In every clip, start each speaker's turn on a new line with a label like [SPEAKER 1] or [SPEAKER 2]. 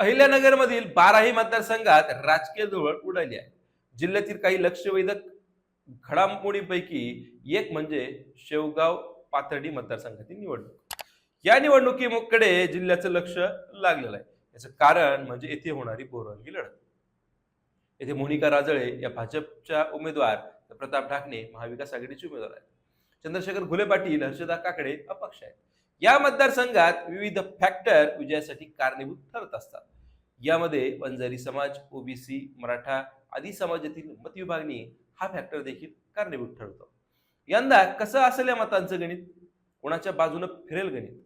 [SPEAKER 1] अहिल्यानगरमधील बाराही मतदारसंघात राजकीय धुळळ उडाली आहे. जिल्ह्यातील काही लक्षवेधक घडामोडीपैकी एक म्हणजे शेवगाव पाथर्डी मतदारसंघातील निवडणूक. या निवडणुकीकडे जिल्ह्याचं लक्ष लागलेलं आहे. याचं कारण म्हणजे येथे होणारी बोरंगी लढत. येथे मोनिका राजळे या भाजपच्या उमेदवार प्रताप ढाकणे महाविकास आघाडीचे उमेदवार आहेत. चंद्रशेखर घुले पाटील हर्षदा काकडे अपक्ष आहेत. या मतदारसंघात विविध फॅक्टर विजयासाठी कारणीभूत ठरत असतात. यामध्ये वंजारी समाज ओबीसी मराठा आदी समाजातील मतविभागणी हा फॅक्टर देखील कारणीभूत ठरतो. यंदा कसं असेल या मतांचं गणित? कोणाच्या बाजूनं फिरेल गणित?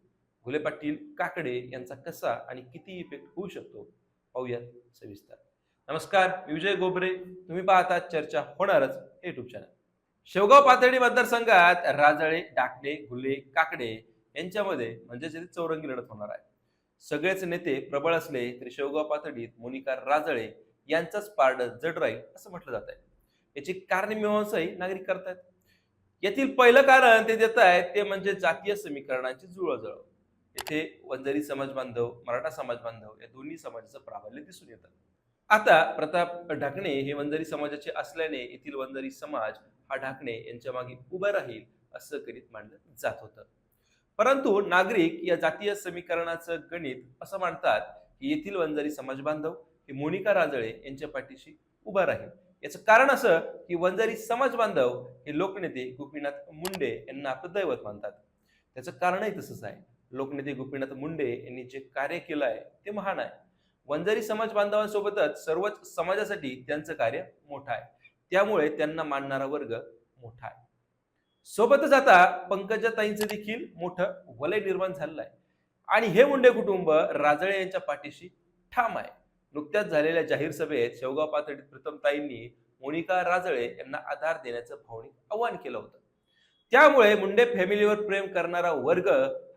[SPEAKER 1] घुले पाटील काकडे यांचा कसा आणि किती इफेक्ट होऊ शकतो? पाहूयात सविस्तर. नमस्कार मी विजय गोबरे. तुम्ही पाहता चर्चा होणारच युट्यूब चॅनल शेवगाव पातळी मतदारसंघात राजळे डाकणे घुले काकडे यांच्यामध्ये म्हणजेच येथे चौरंगी लढत होणार आहे. सगळेच नेते प्रबळ असले तरी शेवगाव पातळीत मोनिका राजळे यांचाच पारड जड राहील असं म्हटलं जात आहे. याची कारणमीमांसाही नागरिक करतायत. यातील पहिलं कारण ते देत आहेत ते म्हणजे जातीय समीकरणांची जुळवजुळव येथे वंजारी समाज बांधव मराठा समाज बांधव या दोन्ही समाजाचं प्राबल्य दिसून येतं. आता प्रताप ढाकणे हे वंजारी समाजाचे असल्याने येथील वंजारी समाज हा ढाकणे यांच्या मागे उभा राहील असं करीत मांडलं जात होतं. परंतु नागरिक या जातीय समीकरणाचं गणित असं मानतात की येथील वंजारी समाज बांधव हे मोनिका राजळे यांच्या पाठीशी उभा राहील. याचं कारण असं की वंजारी समाज बांधव हे लोकनेते गोपीनाथ मुंडे यांना आपलं दैवत मानतात. त्याचं कारणही तसंच आहे. लोकनेते गोपीनाथ मुंडे यांनी जे कार्य केलं आहे ते महान आहे. वंजारी समाज बांधवांसोबतच सर्वच समाजासाठी त्यांचं कार्य मोठं आहे. त्यामुळे त्यांना मानणारा वर्ग मोठा आहे. सोबतच आता पंकजाताईंचं देखील मोठं वलय निर्माण झालेलं आहे. आणि हे मुंडे कुटुंब राजळे यांच्या पाठीशी ठाम आहे. नुकत्याच झालेल्या जाहीर सभेत शेवगाव पातळीत प्रथमताईंनी मोनिका राजळे यांना आधार देण्याचं भावनिक आवाहन केलं होतं. त्यामुळे मुंडे फॅमिलीवर प्रेम करणारा वर्ग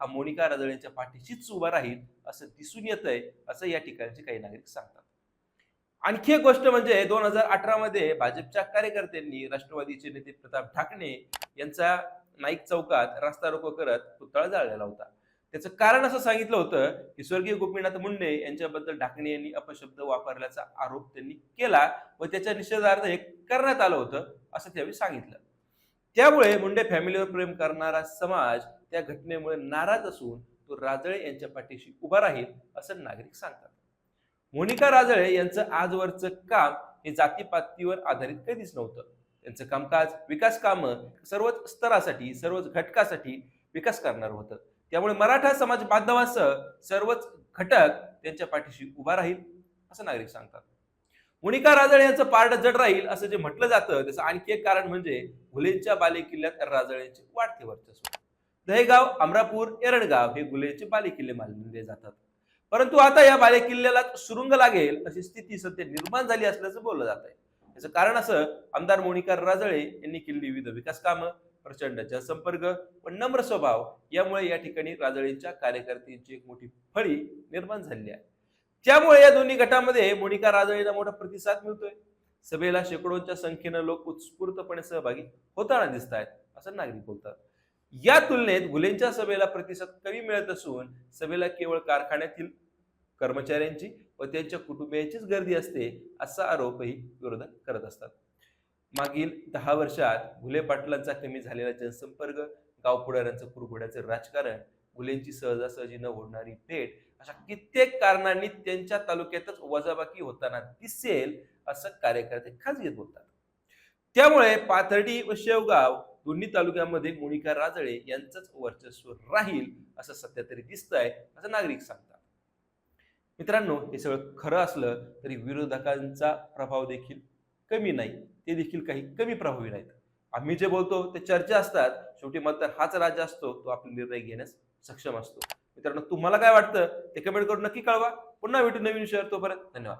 [SPEAKER 1] हा मोनिका राजळेंच्या पाठीशीच उभा राहील असं दिसून येत आहे असं या ठिकाणचे काही नागरिक सांगतात. आणखी एक गोष्ट म्हणजे दोन हजार अठरा मध्ये भाजपच्या कार्यकर्त्यांनी राष्ट्रवादीचे नेते प्रताप ठाकणे यांचा नाईक चौकात रास्ता रोको करत पुतळा जाळलेला होता. त्याचं कारण असं सांगितलं होतं की स्वर्गीय गोपीनाथ मुंडे यांच्याबद्दल ढाकणे यांनी अपशब्द वापरल्याचा आरोप त्यांनी केला व त्याच्या निषेधार्थ हे करण्यात आलं होतं असं त्यावेळी सांगितलं. त्यामुळे मुंडे फॅमिलीवर प्रेम करणारा समाज त्या घटनेमुळे नाराज असून तो राजळे यांच्या पाठीशी उभा राहील असं नागरिक सांगतात. मोनिका राजळे यांचं आजवरचं काम हे जातीपातीवर आधारित कधीच नव्हतं. त्यांचं कामकाज विकास कामं सर्वच स्तरासाठी सर्वच घटकासाठी विकास करणार होतं. त्यामुळे मराठा समाज बांधवासह सर्वच घटक त्यांच्या पाठीशी उभा राहील असं नागरिक सांगतात. मोनिका राजळे यांचं पारड जड राहील असं जे म्हटलं जातं त्याचं आणखी एक कारण म्हणजे गुलेंच्या बालेकिल्ल्यात राजळ्यांचे वाढते वर्चस्व. दहेगाव अमरापूर एरडगाव हे गुलेंचे बालेकिल्ले मानले जातात. परंतु आता या बालेकिल्ल्याला सुरुंग लागेल अशी स्थिती सध्या निर्माण झाली असल्याचं बोललं जात आहे. याचं कारण असं आमदार मोनिका राजळे यांनी केलेली विविध विकास कामं प्रचंड जनसंपर्क व नम्र स्वभाव यामुळे या ठिकाणी राजळेंच्या कार्यकर्त्यांची एक मोठी फळी निर्माण झालेली आहे. त्यामुळे या दोन्ही गटामध्ये मोनिका राजळेला मोठा प्रतिसाद मिळतोय. सभेला शेकडोंच्या संख्येनं लोक उत्स्फूर्तपणे सहभागी होताना दिसत आहेत असं नागरिक बोलतात. या तुलनेत गुलेंच्या सभेला प्रतिसाद कमी मिळत असून सभेला केवळ कारखान्यातील कर्मचाऱ्यांची व त्यांच्या कुटुंबियांचीच गर्दी असते असा आरोपही विरोधक करत असतात. मागील दहा वर्षात घुले पाटलांचा कमी झालेला जनसंपर्क गाव पुढाऱ्यांचं कुरघोड्याचं राजकारण घुलेंची सहजासहजी न होणारी भेट अशा कित्येक कारणांनी त्यांच्या तालुक्यातच वजाबाकी होताना दिसेल असं कार्यकर्ते खासगीत बोलतात. त्यामुळे पाथर्डी व शेवगाव दोन्ही तालुक्यामध्ये मोनिका राजळे यांचंच वर्चस्व राहील असं सध्या तरी दिसतंय असं नागरिक सांगतात. मित्रांनो हे सगळं खरं असलं तरी विरोधकांचा प्रभाव देखील कमी नाही. ते देखील काही कमी प्रभावी नाहीत. आम्ही जे बोलतो ते चर्चा असतात. शेवटी मतदार हाच राजा असतो तो आपले निर्णय घेण्यास सक्षम असतो. मित्रांनो तुम्हाला काय वाटतं? ते कमेंट करून नक्की कळवा. पुन्हा भेटू नवीन विषयावर तोपर्यंत धन्यवाद.